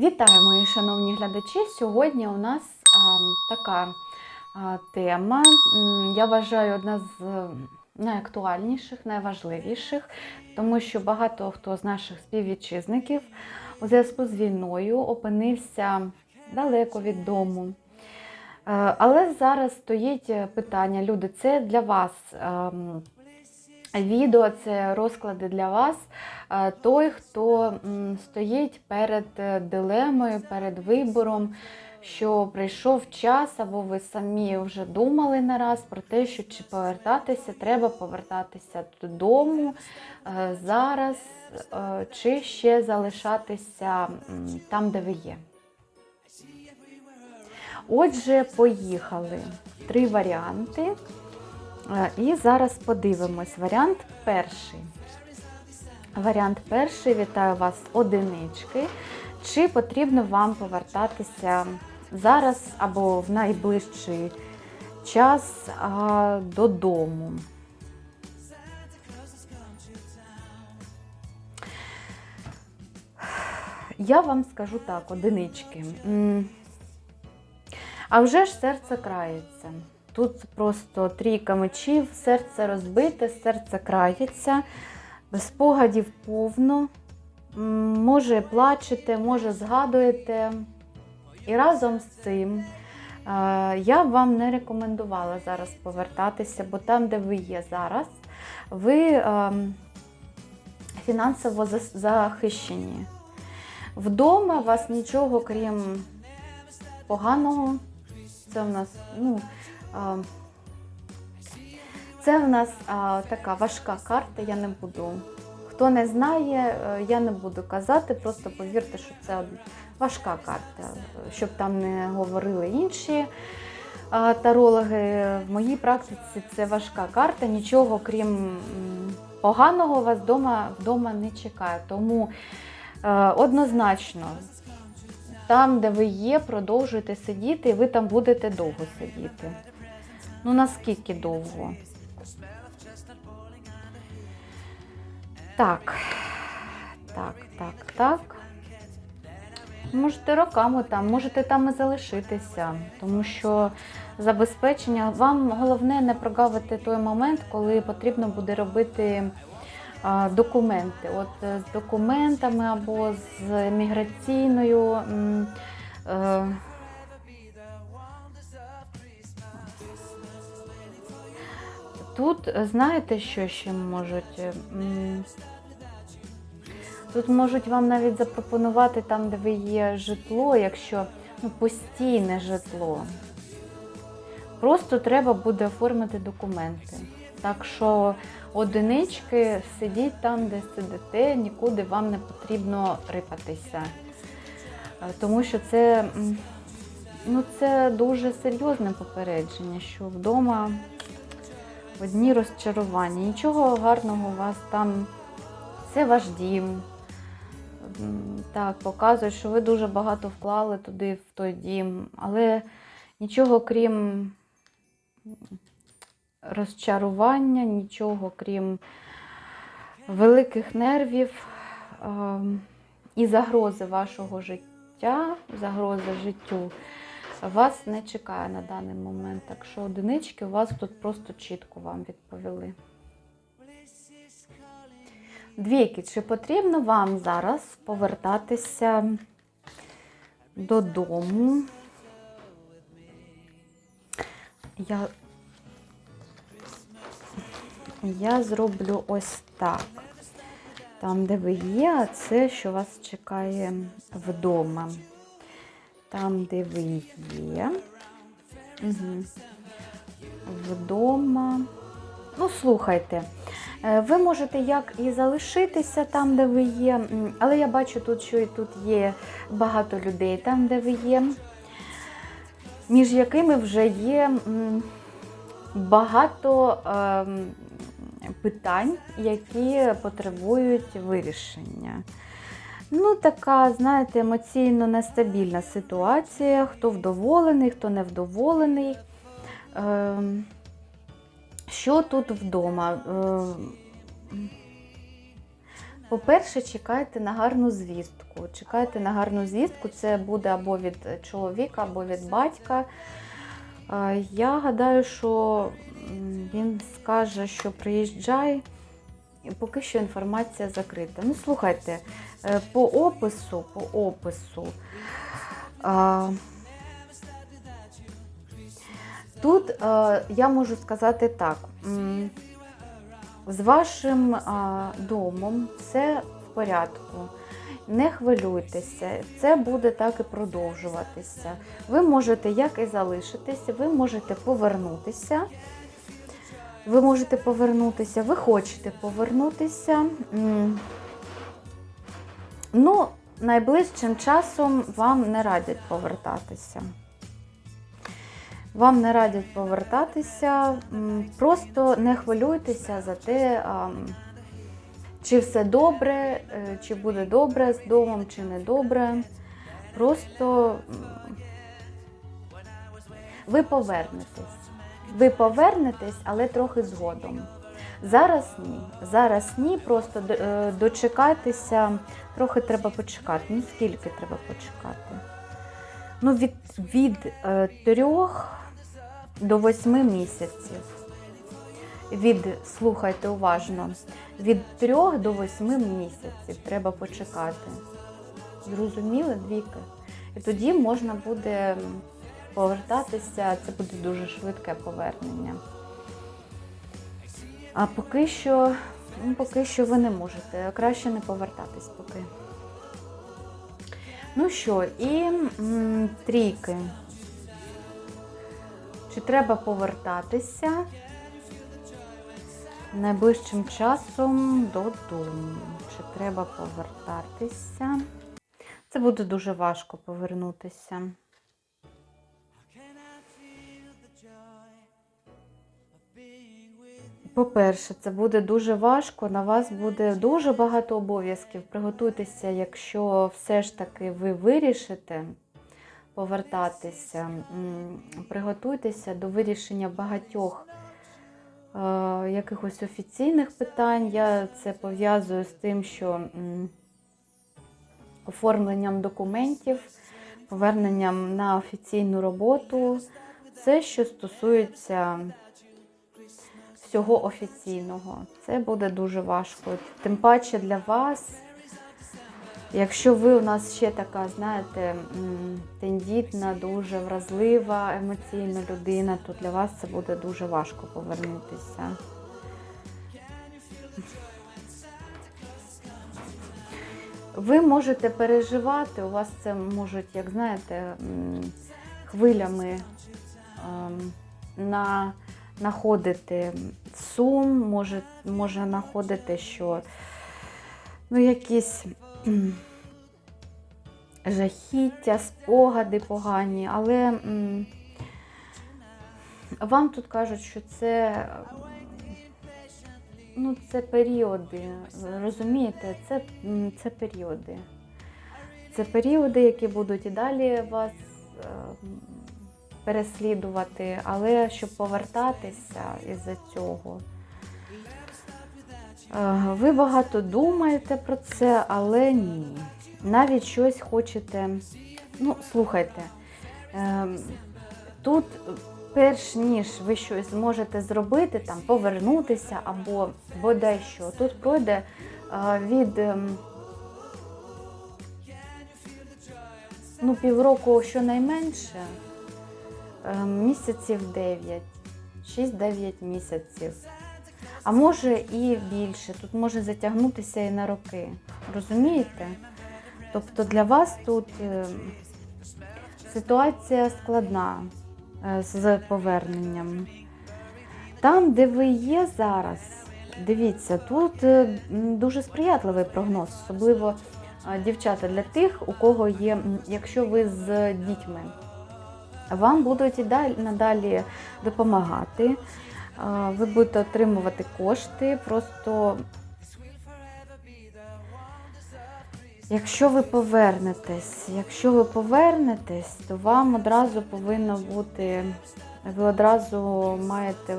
Вітаю, мої шановні глядачі. Сьогодні у нас а, така а, тема. Я вважаю, одна з е, найактуальніших, найважливіших, тому що багато хто з наших співвітчизників у зв'язку з війною опинився далеко від дому. Е, Але зараз стоїть питання, люди, це для вас. ем, Відео це розклади для вас. Е, Той, хто стоїть перед е, дилемою, перед вибором, що прийшов час, або ви самі вже думали не раз про те, що чи повертатися, треба повертатися додому е, зараз, чи ще залишатися там, де ви є. Отже, поїхали. Три варіанти. Е, І зараз подивимось. Варіант перший. Варіант перший. Вітаю вас одинички. Чи потрібно вам повертатися зараз або в найближчий час а, додому? Я вам скажу так, одинички. А вже ж серце крається. Тут просто трійка мечів, серце розбите, серце крається, спогадів повно. Може плачете, може згадуєте. І разом з цим е, я б вам не рекомендувала зараз повертатися, бо там, де ви є зараз, ви е, фінансово захищені. Вдома вас нічого, крім поганого, це в нас, ну, це в нас така важка карта, я не буду. Хто не знає, е, я не буду казати, просто повірте, що це важка карта, щоб там не говорили інші тарологи. В моїй практиці це важка карта, нічого крім поганого вас вдома, вдома не чекає. Тому е, однозначно там, де ви є, продовжуйте сидіти, і ви там будете довго сидіти. Ну наскільки довго? Так, так, так, так. Можете роками там, можете там і залишитися, тому що забезпечення вам головне не прогавити той момент, коли потрібно буде робити документи. От е, з документами або з міграційною. Тут е, знаєте, що ще можуть? Е, Тут можуть вам навіть запропонувати там, де ви є житло, якщо ну, постійне житло. Просто треба буде оформити документи. Так що одинички сидіть там, де сидите, нікуди вам не потрібно рипатися. Е, Тому що це, ну, це дуже серйозне попередження, що вдома одні розчарування. Нічого гарного у вас там, це ваш дім. Так, показує, що ви дуже багато вклали туди, в той дім, але нічого крім розчарування, нічого крім великих нервів ем, і загрози вашого життя, загрози життю вас не чекає на даний момент. Так що одинички у вас тут просто чітко вам відповіли. Двійки, чи потрібно вам зараз повертатися додому? Я, я зроблю ось так. Там, де ви є, це, що вас чекає вдома. Там, де ви є. Угу. Вдома. Ну, слухайте. Е, Ви можете як і залишитися там, де ви є, але я бачу тут, що і тут є багато людей там, де ви є, між якими вже є багато ем, питань, які потребують вирішення. Ну, така, знаєте, емоційно нестабільна ситуація. Хто вдоволений, хто не вдоволений. Ем, Що тут вдома? Ем, По-перше, чекайте на гарну звістку. Чекайте на гарну звістку, це буде або від чоловіка, або від батька. Е, Я гадаю, що він скаже, що приїжджай. Поки що інформація закрита. Ну, слухайте, е, по опису, по опису. а, Тут е, я можу сказати так. З вашим а, домом все в порядку. Не хвилюйтеся, це буде так і продовжуватися. Ви можете як і залишитися, ви можете повернутися. Ви можете повернутися, ви хочете повернутися. Ну, найближчим часом вам не радять повертатися. Вам не радять повертатися. Просто не хвилюйтеся за те, чи все добре, е, чи буде добре з домом, чи не добре. Просто ви повернетесь. Ви повернетесь, але трохи згодом. Зараз ні. Зараз ні, просто е, дочекайтеся, трохи треба почекати. Ну скільки треба почекати? Ну, від, від е, трьох до восьми місяців. Від, слухайте уважно, від трьох до восьми місяців треба почекати. Зрозуміли, двійки? І тоді можна буде повертатися, це буде дуже швидке повернення. А поки що, ну, поки що ви не можете. Краще не повертатись поки. Ну що, і м, трійки. Чи треба повертатися найближчим часом додому? Чи треба повертатися? Це буде дуже важко повернутися. По-перше, це буде дуже важко, на вас буде дуже багато обов'язків. Приготуйтеся, якщо все ж таки ви вирішите повертатися, приготуйтеся до вирішення багатьох е, якихось офіційних питань. Я це пов'язую з тим, що м, оформленням документів, поверненням на офіційну роботу, все, що стосується всього офіційного. Це буде дуже важко. Тим паче для вас, якщо ви у нас ще така, знаєте, тендітна, дуже вразлива, емоційна людина, то для вас це буде дуже важко повернутися. Ви можете переживати, у вас це можуть, як знаєте, хвилями ем, на знаходити сум, може, може знаходити, що ну, якісь жахіття, спогади погані, але вам тут кажуть, що це, ну, це періоди, розумієте, це, це періоди. Це періоди, які будуть і далі вас е, переслідувати, але щоб повертатися із-за цього. Е, Ви багато думаєте про це, але ні. Навіть щось хочете. Ну, слухайте, е, тут, перш ніж ви щось зможете зробити, там, повернутися або бодай що, тут пройде е, від ем, ну, півроку щонайменше. Е, місяців 9, 6-9 місяців. А може і більше. Тут може затягнутися і на роки. Розумієте? Тобто для вас тут е, ситуація складна е, з поверненням. Там, де ви є зараз, дивіться, тут дуже сприятливий прогноз, особливо дівчата для тих, у кого є, якщо ви з дітьми вам будуть і далі надалі допомагати. Ви будете отримувати кошти. Просто якщо ви повернетесь, якщо ви повернетесь, то вам одразу повинно бути, ви одразу маєте,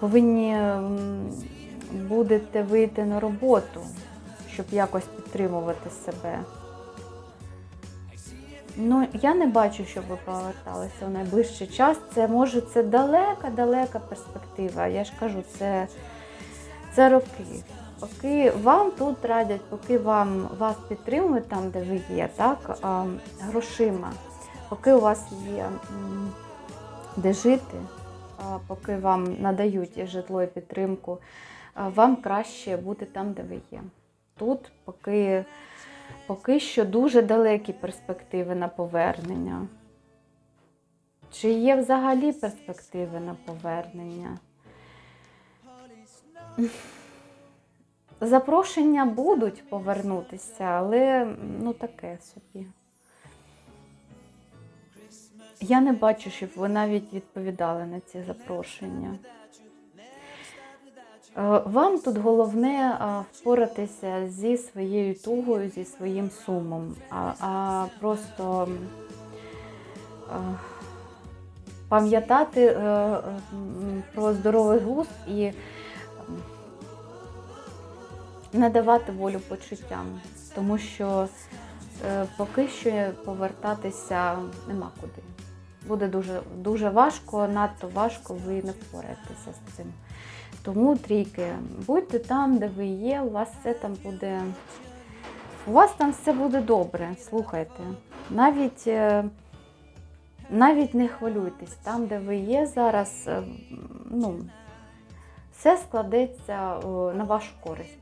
повинні будете вийти на роботу. щоб якось підтримувати себе. Ну, я не бачу, щоб ви поверталися в найближчий час. Це може це далека-далека перспектива. Я ж кажу, це, це роки. Поки вам тут радять, поки вам вас підтримують там, де ви є, так, грошима, поки у вас є де жити, поки вам надають житло і підтримку, вам краще бути там, де ви є. Тут поки, поки що дуже далекі перспективи на повернення. Чи є взагалі перспективи на повернення? Запрошення будуть повернутися, але ну таке собі. Я не бачу, щоб ви навіть відповідали на ці запрошення. Е, Вам тут головне впоратися зі своєю тугою, зі своїм сумом, а, а просто е, пам'ятати е, про здоровий глузд і м, не давати волю почуттям, тому що е, поки що повертатися нема куди. Буде дуже, дуже важко, надто важко, ви не впораєтеся з цим. Тому трійки, будьте там, де ви є, у вас все там буде. У вас там все буде добре, слухайте. Навіть, е, навіть не хвилюйтесь, там, де ви є зараз, е, ну, все складеться на вашу користь.